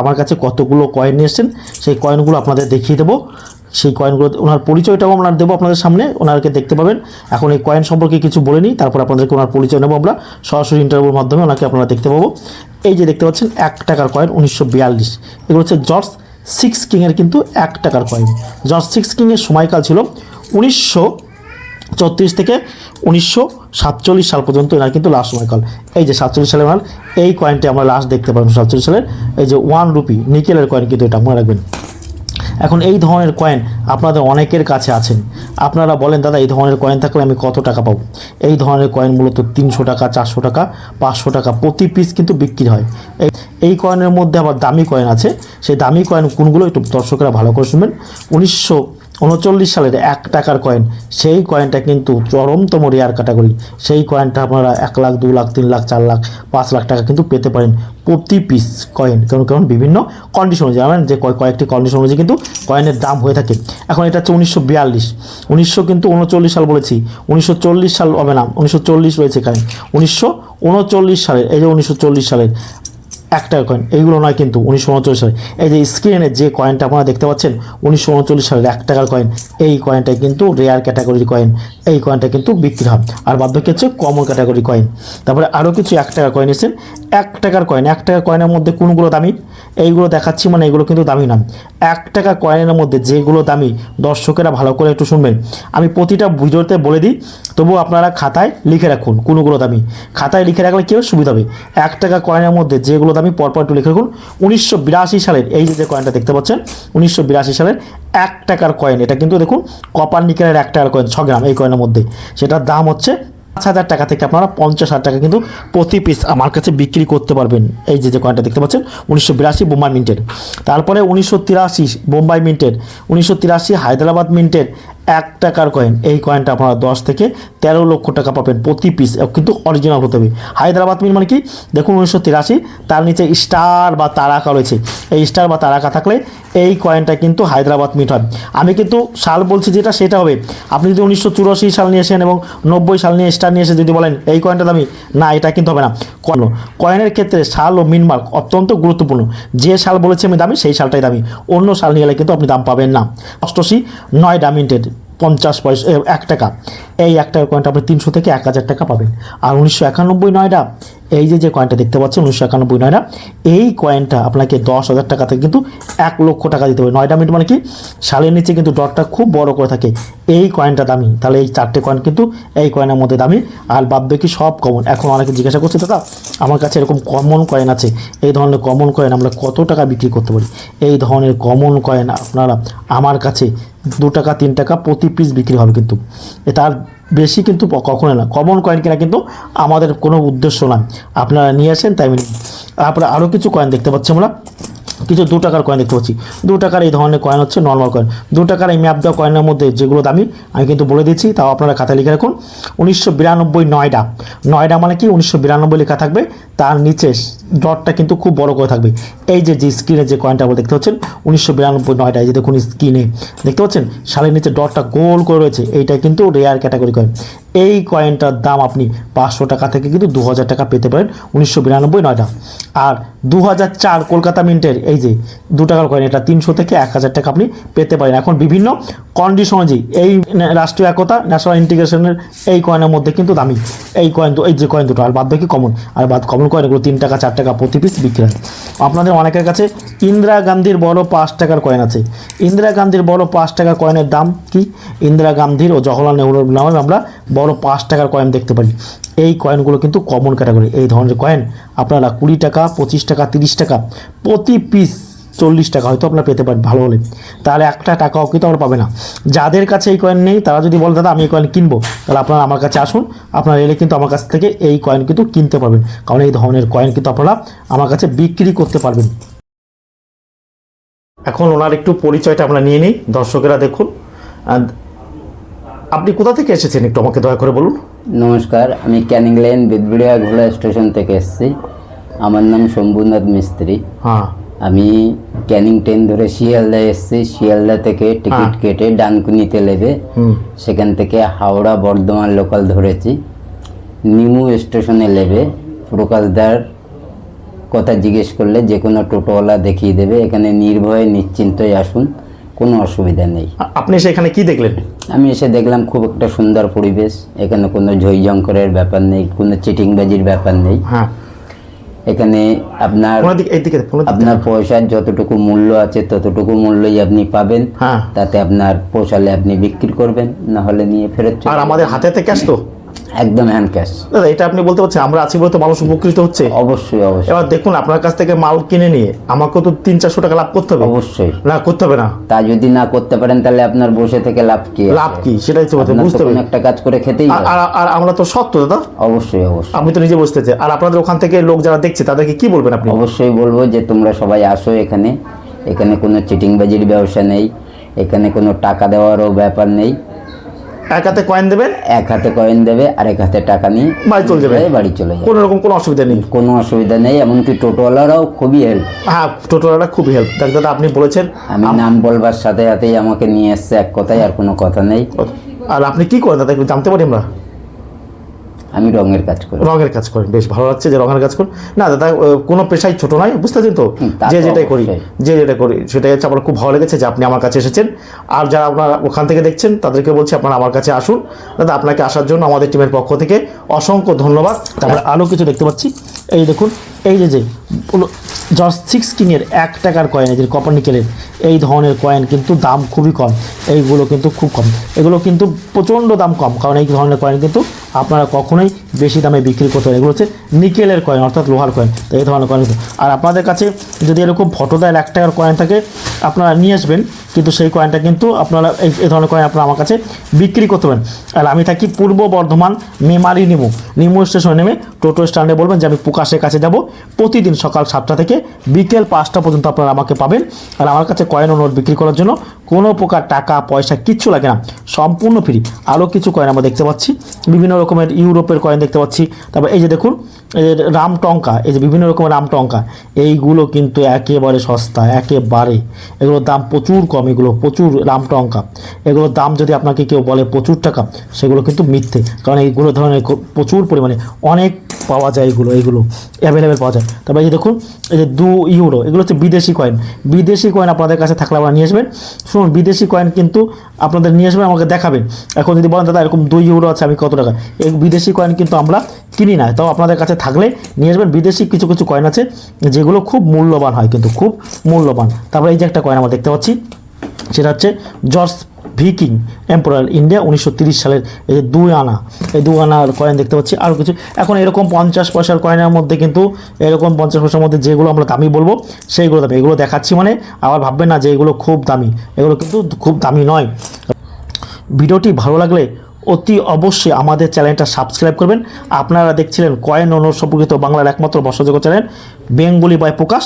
আমার কাছে কতগুলো কয়েন নিয়ে এসেছেন, সেই কয়েনগুলো আপনাদের দেখিয়ে দেবো। সেই কয়েনগুলো ওনার পরিচয়টাও আমরা দেবো আপনাদের সামনে ওনারকে দেখতে পাবেন। এখন এই কয়েন সম্পর্কে কিছু বলে নিই, তারপর আপনাদেরকে ওনার পরিচয় নেব আমরা। সরাসরি ইন্টারভিউর মাধ্যমে ওনাকে আপনারা দেখতে পাবো। এই যে দেখতে পাচ্ছেন, এক টাকার কয়েন উনিশশো বিয়াল্লিশ। এগুলো হচ্ছে জর্জ সিক্স কিংয়ের কিন্তু এক টাকার কয়েন জর্জ সিক্স কিংয়ের সময়কাল ছিল উনিশশো চৌত্রিশ থেকে উনিশশো সাতচল্লিশ সাল পর্যন্ত এনার কিন্তু লাস্ট সময়কাল এই যে সাতচল্লিশ সালের মাল এই কয়েনটি আমরা লাস্ট দেখতে পাবেন সাতচল্লিশ সালের। এই যে ওয়ান রুপি নিকেলের কয়েন কিন্তু এটা, মনে রাখবেন। এখন এই ধরনের কয়েন আপনাদের অনেকের কাছে আছেন। আপনারা বলেন, দাদা, এই ধরনের কয়েন থাকলে আমি কত টাকা পাবো? এই ধরনের কয়েন মূলত তিনশো টাকা, চারশো টাকা, পাঁচশো টাকা, প্রতি পিস কিন্তু বিক্রি হয়। এই এই কয়েনের মধ্যে আবার দামি কয়েন আছে। সেই দামি কয়েন কোনগুলো একটু দর্শকেরা ভালো করে শুনবেন। উনিশশো উনচল্লিশ সালের এক টাকার কয়েন সেই কয়েনটা কিন্তু চরমতম রেয়ার ক্যাটাগরি সেই কয়েনটা আপনারা এক লাখ, দু লাখ, তিন লাখ, চার লাখ, পাঁচ লাখ টাকা কিন্তু পেতে পারেন প্রতি পিস কয়েন কারণ কারণ বিভিন্ন কন্ডিশন অনুযায়ী। জানেন যে কয়- কয়েকটি কন্ডিশন অনুযায়ী কিন্তু কয়েনের দাম হয়ে থাকে। এখন এটা হচ্ছে উনিশশো বিয়াল্লিশ। উনিশশো কিন্তু উনচল্লিশ সাল বলেছি। উনিশশো চল্লিশ সাল হবে না। উনিশশো চল্লিশ রয়েছে এখানে। উনিশশো উনচল্লিশ সালের, এই যে উনিশশো চল্লিশ সালের এক টাকা কয়েন এইগুলো নয় কিন্তু উনিশশো উনচল্লিশ সালে। এই যে স্ক্রিনে যে কয়েনটা আপনারা দেখতে পাচ্ছেন, উনিশশো উনচল্লিশ সালের এক টাকার কয়েন এই কয়েনটা কিন্তু রেয়ার ক্যাটাগরির কয়েন এই কয়েনটা কিন্তু বিক্রি হয়। আর বাদ হচ্ছে কমন ক্যাটাগরি কয়েন তারপরে আরও কিছু এক টাকার কয়েন এসেছেন এক টাকার কয়েন এক টাকার কয়েনের মধ্যে কোনগুলো দামি? এইগুলো দেখাচ্ছি মানে এগুলো কিন্তু দামি না। এক টাকা কয়েনের মধ্যে যেগুলো দামি, দর্শকেরা ভালো করে একটু শুনবেন। আমি প্রতিটা ভিডিওতে বলে দিই তবু আপনারা খাতায় লিখে রাখুন কোনগুলো দামি। খাতায় লিখে রাখলে কী হবে সুবিধা হবে। এক টাকা কয়েনের মধ্যে যেগুলো দামি পরপর একটু লিখে রাখুন। উনিশশো বিরাশি সালের, এই যে যে কয়েনটা দেখতে পাচ্ছেন, উনিশশো বিরাশি সালের এক টাকার কয়েন এটা কিন্তু দেখুন কপার নিকেলের এক টাকার কয়েন ছ গ্রাম এই কয়েনের মধ্যে। সেটার দাম হচ্ছে পাঁচ হাজার টাকা থেকে আপনারা পঞ্চাশ হাজার টাকা কিন্তু প্রতি পিস আমার কাছে বিক্রি করতে পারবেন। এই যে যে কয়েনটা দেখতে পাচ্ছেন, উনিশশো বিরাশি বোম্বাই মিন্টের। তারপরে উনিশশো তিরাশি বোম্বাই মিন্টের, উনিশশো তিরাশি হায়দ্রাবাদ মিন্টের এক টাকার কয়েন এই কয়েনটা আপনারা দশ থেকে তেরো লক্ষ টাকা পাবেন প্রতি পিস কিন্তু অরিজিনাল হতে হবে। হায়দ্রাবাদ মিল মানে কি? দেখুন উনিশশো তিরাশি, তার নিচে স্টার বা তারাকা রয়েছে। এই স্টার বা তারাকা থাকলে এই কয়েনটা কিন্তু হায়দ্রাবাদ মিট হয়। আমি কিন্তু সাল বলছি যেটা, সেটা হবে। আপনি যদি উনিশশো চুরাশি সাল নিয়ে এসেন এবং নব্বই সাল নিয়ে স্টার নিয়ে এসে যদি বলেন, এই কয়েনটা দামি, না, এটা কিন্তু হবে না। কেন কয়েনের ক্ষেত্রে সাল ও মিনমার্ক অত্যন্ত গুরুত্বপূর্ণ। যে সাল বলেছি আমি দামি, সেই সালটাই দামি। অন্য সাল নিয়ে গেলে কিন্তু আপনি দাম পাবেন না। অষ্টশি নয় ডামিন্টেড পঞ্চাশ পয়সা এক টাকা। এই এক টাকার কয়েনটা আপনি তিনশো থেকে এক হাজার টাকা পাবেন। আর উনিশশো একানব্বই নয়টা এই যে যে কয়েনটা দেখতে পাচ্ছেন, উনিশশো একানব্বই নয়টা এই কয়েনটা আপনাকে দশ হাজার টাকা থেকে কিন্তু এক লক্ষ টাকা দিতে হবে। নয়টা মিনিট মানে কি? সালের নিচে কিন্তু ডটটা খুব বড় করে থাকে। এই কয়েনটা দামি। তাহলে এই চারটে কয়েন কিন্তু এই কয়েনের মধ্যে দামি। আর বাদ বাকি সব কমন এখন অনেকে জিজ্ঞাসা করছে, দাদা, আমার কাছে এরকম কমন কয়েন আছে। এই ধরনের কমন কয়েন আমরা কত টাকা বিক্রি করতে পারি? এই ধরনের কমন কয়েন আপনারা, আমার কাছে দু টাকা, তিন টাকা প্রতি পিস বিক্রি হবে কিন্তু। তার বেশি কিন্তু কখনো না। কমন কয়েন কিনা কিন্তু আমাদের কোনো উদ্দেশ্য নয়। আপনারা নিয়ে আসেন, তাই নিই। তারপরে আরও কিছু কয়েন দেখতে পাচ্ছি আমরা। কিছু দু টাকার কয়েন দেখতে পাচ্ছি। দু টাকার এই ধরনের কয়েন হচ্ছে নর্মাল কয়েন দু টাকার এই ম্যাপ দেওয়া কয়েনের মধ্যে যেগুলো দামি, আমি কিন্তু বলে দিচ্ছি, তাও আপনারা খাতা লিখে রাখুন। উনিশশো বিরানব্বই নয়ডা। নয়ডা মানে কি? উনিশশো বিরানব্বই লেখা থাকবে। তার নিচে ডটটা কিন্তু খুব বড় করে থাকবে। এই যে যে স্ক্রিনে যে কয়েনটা আমরা দেখতে পাচ্ছেন, উনিশশো বিরানব্বই নয়টা, এই যে দেখুন স্ক্রিনে দেখতে পাচ্ছেন? সালের নিচে ডটটা গোল করে রয়েছে, এইটা কিন্তু রেয়ার ক্যাটাগরি কয়েন এই কয়েনটার দাম আপনি পাঁচশো টাকা থেকে কিন্তু দু হাজার টাকা পেতে পারেন উনিশশো বিরানব্বই নয়টা। আর দু হাজার চার কলকাতা মিন্টের, এই যে, দু টাকার কয়েন এটা তিনশো থেকে এক হাজার টাকা আপনি পেতে পারেন। এখন বিভিন্ন কন্ডিশন অনুযায়ী এই রাষ্ট্রীয় একতা ন্যাশনাল ইন্টিগ্রেশনের এই কয়েনের মধ্যে কিন্তু দামি। এই কয়েন এই যে কয়েন দুটো, আর বাদ বাকি কমন আর বাদ কমন কয়েন এগুলো তিন টাকা, চার টাকা প্রতি পিস বিক্রি হয়। আপনাদের অনেকের কাছে ইন্দিরা গান্ধীর বড় পাঁচ টাকার কয়েন আছে। ইন্দিরা গান্ধীর বড় পাঁচ টাকার কয়েনের দাম কি? ইন্দিরা গান্ধীর ও জওহরলাল নেহরুর নামে আমরা বড় পাঁচ টাকার কয়েন দেখতে পারি। এই কয়েনগুলো কিন্তু কমন ক্যাটাগরি এই ধরনের কয়েন আপনারা কুড়ি টাকা, পঁচিশ টাকা, তিরিশ টাকা প্রতি পিস চল্লিশ টাকা হয়তো আপনারা পেতে পারেন ভালো হলে। তাহলে একটা টাকাও কিন্তু আমরা পাবে না। যাদের কাছে এই কয়েন নেই তারা যদি বলে দাদা আমি এই কয়েন কিনবো তাহলে আপনারা আমার কাছে আসুন। আপনারা এলে কিন্তু আমার কাছ থেকে এই কয়েন কিন্তু কিনতে পারবেন। কারণ এই ধরনের কয়েন কিন্তু আপনারা আমার কাছে বিক্রি করতে পারবেন। এখন ওনার একটু পরিচয়টা আমরা নিয়ে নিই দর্শকেরা দেখুন। আর আপনি কোথা থেকে এসেছেন একটু আমাকে দয়া করে বলুন। নমস্কার আমি ক্যানিং লেন বিদবিড়িয়া ঘোলা স্টেশন থেকে এসেছি। আমার নাম শম্ভুনাথ মিস্ত্রি। হ্যাঁ। আমি ক্যানিং ট্রেন ধরে শিয়ালদা এসেছি। শিয়ালদা থেকে টিকিট কেটে ডানকুনিতে নেবে। সেখান থেকে হাওড়া বর্ধমান লোকাল ধরেছি। নিমু স্টেশনে নেবে। প্রকাশদার কথা জিজ্ঞেস করলে যে কোনো টোটোওয়ালা দেখিয়ে দেবে। এখানে নির্ভয়ে নিশ্চিন্তই আসুন। কোনো অসুবিধা নেই। আপনি সেখানে কি দেখলেন? আমি এসে দেখলাম খুব একটা সুন্দর পরিবেশ। এখানে কোনো ঝইঝঙ্করের ব্যাপার নেই কোনো চিটিংবাজির ব্যাপার নেই। হ্যাঁ। এখানে আপনার আপনার পয়সার যতটুকু মূল্য আছে ততটুকু মূল্যই আপনি পাবেন। হ্যাঁ। তাতে আপনার পোষালে আপনি বিক্রি করবেন না হলে নিয়ে ফেরত আর আমাদের হাতেতে ক্যাশ তো। একদম হ্যান্ড ক্যাশ দাদা এটা আপনি বলতে পারছেন আমরা আছি বলে তো মানুষ উপকৃত হচ্ছে? অবশ্যই অবশ্যই। এবার দেখুন আপনার কাছ থেকে মাল কিনে নিয়ে আমাকেও তো তিন চারশো টাকা লাভ করতে হবে। অবশ্যই। না করতে হবে না। তা যদি না করতে পারেন তাহলে আপনার বসে থেকে লাভ কি লাভ কি? সেটাই তো বলতে- বুঝতে হবে একটা কাজ করে খেতেই আর- আমরা তো সত্য দাদা। অবশ্যই অবশ্যই। আমি তো নিজে বুঝতেছে আর আপনাদের ওখান থেকে লোক যারা দেখছে তাদেরকে কি বলবেন আপনি? অবশ্যই বলব যে তোমরা সবাই আসো এখানে। এখানে কোনো চিটিংবাজির ব্যবসা নেই। এখানে কোনো টাকা দেওয়ারও ব্যাপার নেই। এক হাতে কয়েন দেবেন? এক হাতে কয়েন দেবে আর এক হাতে টাকা নিয়ে বাড়ি চলে যাবে। বাড়ি চলে যাবে। কোনো রকম কোনো অসুবিধা নেই। কোনো অসুবিধা নেই এমনকি টোটোওয়ালারাও খুবই হেল্প হ্যাঁ টোটোওয়ালারা খুবই হেল্প দেখ দাদা আপনি বলেছেন আমি নাম বলবার সাথে সাথেই আমাকে নিয়ে এসছে এক কথায় আর কোনো কথা নেই। আর আপনি কি করেন দাদা একটু জানতে পারি আমরা? আমি রঙের কাজ করি। রঙের কাজ করেন বেশ ভালো লাগছে যে রঙের কাজ করেন না দাদা কোনো পেশাই ছোট নয় বুঝতে পারছেন তো? যে যেটাই করি যে যেটা করি সেটাই হচ্ছে আমার খুব ভালো লেগেছে যে আপনি আমার কাছে এসেছেন। আর যারা আপনারা ওখান থেকে দেখছেন তাদেরকে বলছি আপনারা আমার কাছে আসুন। দাদা আপনাকে আসার জন্য আমাদের টিমের পক্ষ থেকে অসংখ্য ধন্যবাদ। তারপরে আরও কিছু দেখতে পাচ্ছি। এই দেখুন এই যে যে জর্জ সিক্স কিংয়ের এক টাকার কয়েন এই যে কপার নিকেলের এই ধরনের কয়েন কিন্তু দাম খুবই কম। এইগুলো কিন্তু খুব কম। এগুলো কিন্তু প্রচণ্ড দাম কম, কারণ এই ধরনের কয়েন কিন্তু আপনারা কখনোই বেশি দামে বিক্রি করতে পারেন এগুলো হচ্ছে নিকেলের কয়েন অর্থাৎ লোহার কয়েন তো এই ধরনের কয়েন। আর আপনাদের কাছে যদি এরকম ফটোদার এক টাকার কয়েন থাকে, আপনারা নিয়ে আসবেন, কিন্তু সেই কয়েনটা কিন্তু আপনারা এই এই ধরনের কয়েন আপনারা আমার কাছে বিক্রি করতে পারেন। আর আমি থাকি পূর্ব বর্ধমান মেমারি নিমু। নিমু স্টেশনে নেমে টোটো স্ট্যান্ডে বলবেন যে, আমি প্রকাশের কাছে যাব। প্রতিদিন সকাল সাতটা থেকে বিকেল পাঁচটা পর্যন্ত আপনারা আমাকে পাবেন। আর আমার কাছে কয়েন ও নোট বিক্রি করার জন্য কোনো প্রকার টাকা, পয়সা কিচ্ছু লাগে না। সম্পূর্ণ ফ্রি আরও কিছু কয়েন আমরা দেখতে পাচ্ছি। বিভিন্ন রকমের ইউরোপের কয়েন দেখতে পাচ্ছি। তারপর এই যে দেখুন, এই যে রাম টঙ্কা এই যে বিভিন্ন রকমের রাম টঙ্কা এইগুলো কিন্তু একেবারে সস্তা, একেবারে। এগুলোর দাম প্রচুর কম, এগুলো প্রচুর রাম টঙ্কা এগুলোর দাম যদি আপনাকে কেউ বলে প্রচুর টাকা, সেগুলো কিন্তু মিথ্যে। কারণ এইগুলো ধরনের প্রচুর পরিমাণে অনেক পাওয়া যায় এগুলো এইগুলো অ্যাভেলেবেল পাওয়া যায়। তারপরে এই যে দেখুন, এই যে দু ইউরো এগুলো হচ্ছে বিদেশি কয়েন বিদেশি কয়েন আপনাদের কাছে থাকলে আপনারা নিয়ে আসবেন। শুনুন বিদেশি কয়েন কিন্তু আপনাদের নিয়ে আসবেন, আমাকে দেখাবেন। এখন যদি বলেন, দাদা, এরকম দুই ইউরো আছে, আমি কত টাকা? এই বিদেশি কয়েন কিন্তু আমরা কিনি না, তাও আপনাদের কাছে থাকলে নিয়ে আসবেন। বিদেশি কিছু কিছু কয়েন আছে, যেগুলো খুব মূল্যবান হয়, কিন্তু খুব মূল্যবান। তারপরে এই যে একটা কয়েন আমরা দেখতে পাচ্ছি, সেটা হচ্ছে জর্জ ভিকিং এম্পোরাল ইন্ডিয়া উনিশশো সালের এই যে দুই আনা এই দু আনার কয়েন দেখতে পাচ্ছি। আরও কিছু। এখন এরকম পঞ্চাশ পয়সার কয়েনের মধ্যে কিন্তু এরকম পঞ্চাশ পয়সার মধ্যে যেগুলো আমরা দামি বলব, সেইগুলো দামি এগুলো দেখাচ্ছি মানে আবার ভাববেন না যে এগুলো খুব দামি। এগুলো কিন্তু খুব দামি নয়। ভিডিওটি ভালো লাগলে অতি অবশ্যই আমাদের চ্যানেলটা সাবস্ক্রাইব করবেন। আপনারা দেখছিলেন কয়েন নোট সম্পর্কিত বাংলার একমাত্র বসযোগ্য চ্যানেল, বেঙ্গলি বাই প্রকাশ।